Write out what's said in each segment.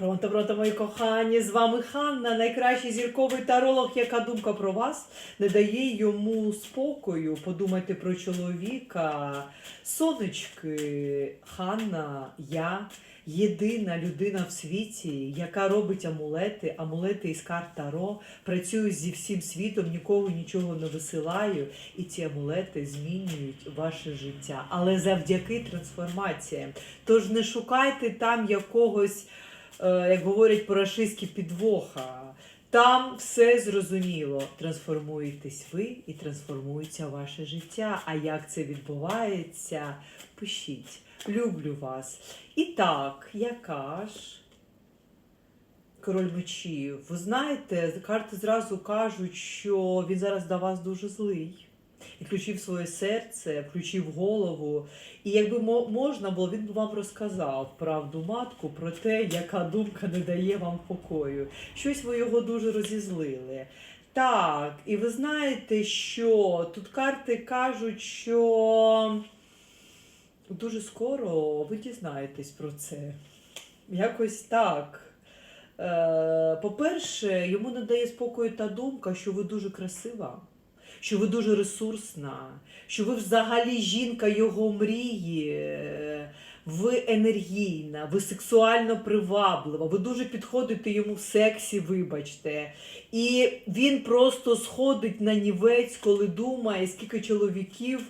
Пронто, пронто, мої кохані, з вами Ханна, найкращий зірковий таролог, яка думка про вас не дає йому спокою. Подумайте про чоловіка. Сонечки, Ханна, я єдина людина в світі, яка робить амулети, амулети із карт Таро, працюю зі всім світом, нікого нічого не висилаю, і ці амулети змінюють ваше життя, але завдяки трансформаціям. Тож не шукайте там якогось як говорять по-рашистськи, підвоха. Там все зрозуміло. Трансформуєтесь ви і трансформується ваше життя. А як це відбувається? Пишіть. Люблю вас. І так, яка ж? Король мечів. Ви знаєте, карти зразу кажуть, що він зараз до вас дуже злий. Включив своє серце, включив голову. І якби мо- можна було, він би вам розказав правду матку про те, яка думка не дає вам покою. Щось ви його дуже розізлили. Так, і ви знаєте, що тут карти кажуть, що дуже скоро ви дізнаєтесь про це. Якось так. Е, По-перше, йому не дає спокою та думка, що ви дуже красива, що ви дуже ресурсна, що ви взагалі жінка його мрії, ви енергійна, ви сексуально приваблива, ви дуже підходите йому в сексі, вибачте. І він просто сходить на нівець, коли думає, скільки чоловіків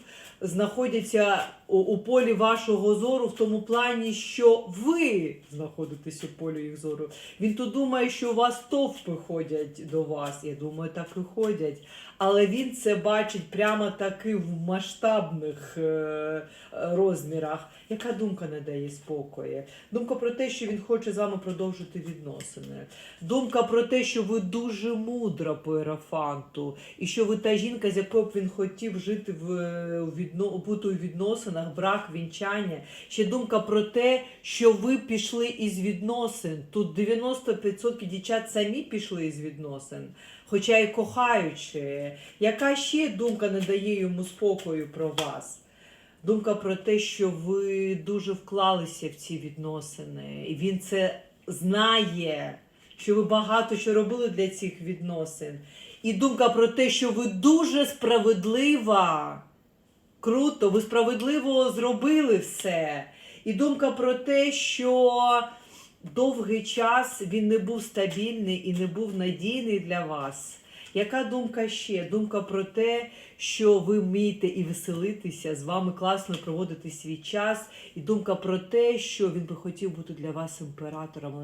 знаходяться у, полі вашого зору, в тому плані, що ви знаходитесь у полі їх зору. Він то думає, що у вас товпи ходять до вас. Я думаю, так і ходять. Але він це бачить прямо таки в масштабних е, розмірах. Яка думка не дає спокою? Думка про те, що він хоче з вами продовжити відносини. Думка про те, що ви дуже мудра по ерафанту, і що ви та жінка, з якою б він хотів жити в е, відно, бути у відносинах, брак, вінчання. Ще думка про те, що ви пішли із відносин. Тут 90% дівчат самі пішли із відносин, хоча й кохаючи. Яка ще думка не дає йому спокою про вас? Думка про те, що ви дуже вклалися в ці відносини, і він це знає, що ви багато що робили для цих відносин. І думка про те, що ви дуже справедлива. Круто, ви справедливо зробили все. І думка про те, що довгий час він не був стабільний і не був надійний для вас. Яка думка ще? Думка про те, що ви вмієте і веселитися, з вами класно проводити свій час, і думка про те, що він би хотів бути для вас імператором,